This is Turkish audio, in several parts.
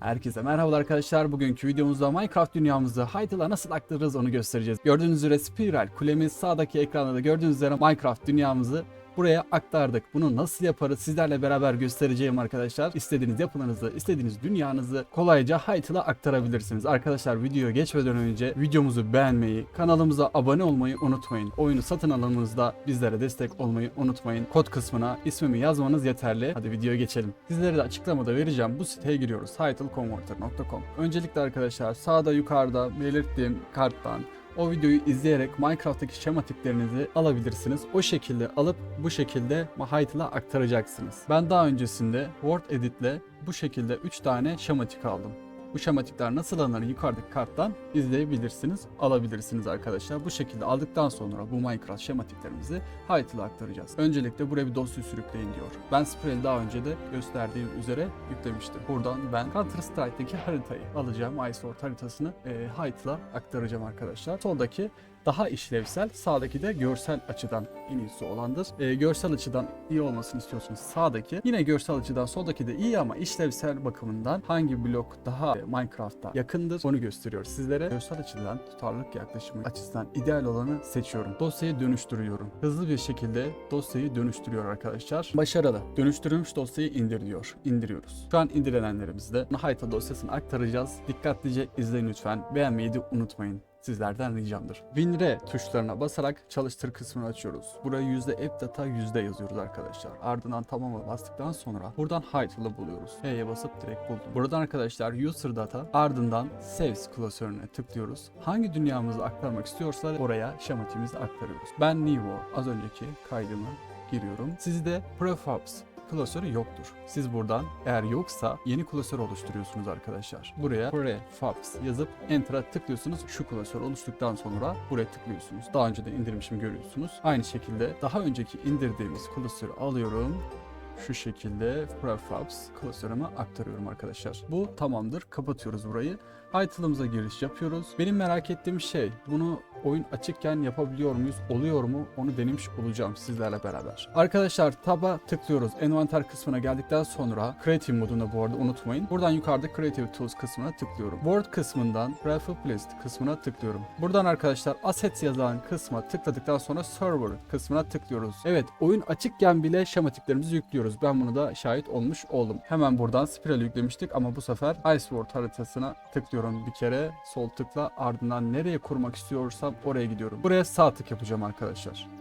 Herkese merhabalar arkadaşlar. Bugünkü videomuzda Minecraft dünyamızı Hytale'a nasıl aktarırız onu göstereceğiz. Gördüğünüz üzere spiral kulemiz sağdaki ekranda da gördüğünüz üzere Minecraft dünyamızı buraya aktardık. Bunu nasıl yaparız sizlerle beraber göstereceğim arkadaşlar. İstediğiniz yapılarınızı, istediğiniz dünyanızı kolayca Hytale'a aktarabilirsiniz. Arkadaşlar videoya geçmeden önce videomuzu beğenmeyi, kanalımıza abone olmayı unutmayın. Oyunu satın alımınızda bizlere destek olmayı unutmayın. Kod kısmına ismimi yazmanız yeterli. Hadi videoya geçelim. Sizlere de açıklamada vereceğim. Bu siteye giriyoruz. Hytaleconverter.com Öncelikle arkadaşlar sağda yukarıda belirttiğim karttan o videoyu izleyerek Minecraft'taki şematiklerinizi alabilirsiniz. O şekilde alıp bu şekilde Hytale'a aktaracaksınız. Ben daha öncesinde Word Edit'le bu şekilde 3 tane şematik aldım. Bu şematikler nasıl alınır yukarıdaki karttan izleyebilirsiniz, alabilirsiniz arkadaşlar. Bu şekilde aldıktan sonra bu Minecraft şematiklerimizi Hytale'a aktaracağız. Öncelikle buraya bir dosya sürükleyin diyor. Ben Spiral'i daha önce de gösterdiğim üzere yüklemiştim. Buradan ben Counter Strike'daki haritayı alacağım. iSword haritasını e, Hytale'a aktaracağım arkadaşlar. Soldaki daha işlevsel, sağdaki de görsel açıdan en iyisi olandır. E, görsel açıdan iyi olmasını istiyorsunuz sağdaki. Yine görsel açıdan soldaki de iyi ama işlevsel bakımından hangi blok daha e, Minecraft'a yakındır onu gösteriyor sizlere. Görsel açıdan tutarlılık yaklaşımı açısından ideal olanı seçiyorum. Dosyayı dönüştürüyorum. Hızlı bir şekilde dosyayı dönüştürüyor arkadaşlar. Başarılı. Dönüştürülmüş dosyayı indir diyor. İndiriyoruz. Şu an indirilenlerimizde Hayta dosyasını aktaracağız. Dikkatlice izleyin lütfen. Beğenmeyi de unutmayın sizlerden ricamdır. WinRe tuşlarına basarak çalıştır kısmını açıyoruz. Buraya yüzde app data yüzde yazıyoruz arkadaşlar. Ardından tamama bastıktan sonra buradan Hytale'ı buluyoruz. F'ye basıp direkt buldum. Buradan arkadaşlar user data ardından saves klasörüne tıklıyoruz. Hangi dünyamızı aktarmak istiyorsa oraya şematimizi aktarıyoruz. Ben World az önceki kaydımı giriyorum. Sizde prefabs klasörü yoktur. Siz buradan eğer yoksa yeni klasör oluşturuyorsunuz arkadaşlar. Buraya prefabs yazıp enter'a tıklıyorsunuz. Şu klasör oluştuktan sonra buraya tıklıyorsunuz. Daha önce de indirmişim görüyorsunuz. Aynı şekilde daha önceki indirdiğimiz klasörü alıyorum şu şekilde prefabs klasörüme aktarıyorum arkadaşlar. Bu tamamdır. Kapatıyoruz burayı. Title'ımıza giriş yapıyoruz. Benim merak ettiğim şey bunu oyun açıkken yapabiliyor muyuz? Oluyor mu? Onu denemiş olacağım sizlerle beraber. Arkadaşlar taba tıklıyoruz. Envanter kısmına geldikten sonra Creative modunda bu arada unutmayın. Buradan yukarıda Creative Tools kısmına tıklıyorum. Word kısmından Prefab List kısmına tıklıyorum. Buradan arkadaşlar Assets yazan kısma tıkladıktan sonra Server kısmına tıklıyoruz. Evet oyun açıkken bile şematiklerimizi yüklüyoruz. Ben bunu da şahit olmuş oldum. Hemen buradan Spiral yüklemiştik ama bu sefer Iceworld haritasına tıklıyorum bir kere. Sol tıkla ardından nereye kurmak istiyorsam oraya gidiyorum. Buraya sağ tık yapacağım arkadaşlar.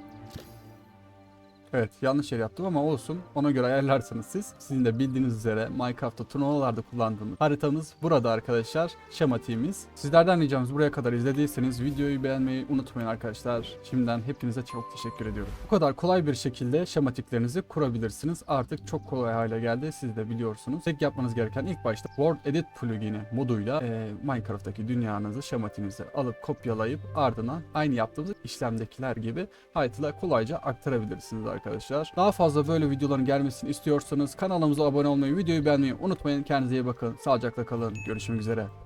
Evet yanlış yer yaptım ama olsun. Ona göre ayarlarsanız siz. Sizin de bildiğiniz üzere Minecraft'ta turnuvalarda kullandığımız haritamız burada arkadaşlar. Şematiğimiz. Sizlerden ricamız buraya kadar izlediyseniz videoyu beğenmeyi unutmayın arkadaşlar. Şimdiden hepinize çok teşekkür ediyorum. Bu kadar kolay bir şekilde şematiklerinizi kurabilirsiniz. Artık çok kolay hale geldi. Siz de biliyorsunuz. Tek yapmanız gereken ilk başta Word Edit plugin'i moduyla e, Minecraft'taki dünyanızı şematinizi alıp kopyalayıp ardından aynı yaptığımız işlemdekiler gibi Hytale'a kolayca aktarabilirsiniz arkadaşlar. Daha fazla böyle videoların gelmesini istiyorsanız kanalımıza abone olmayı, videoyu beğenmeyi unutmayın. Kendinize iyi bakın. Sağlıcakla kalın. Görüşmek üzere.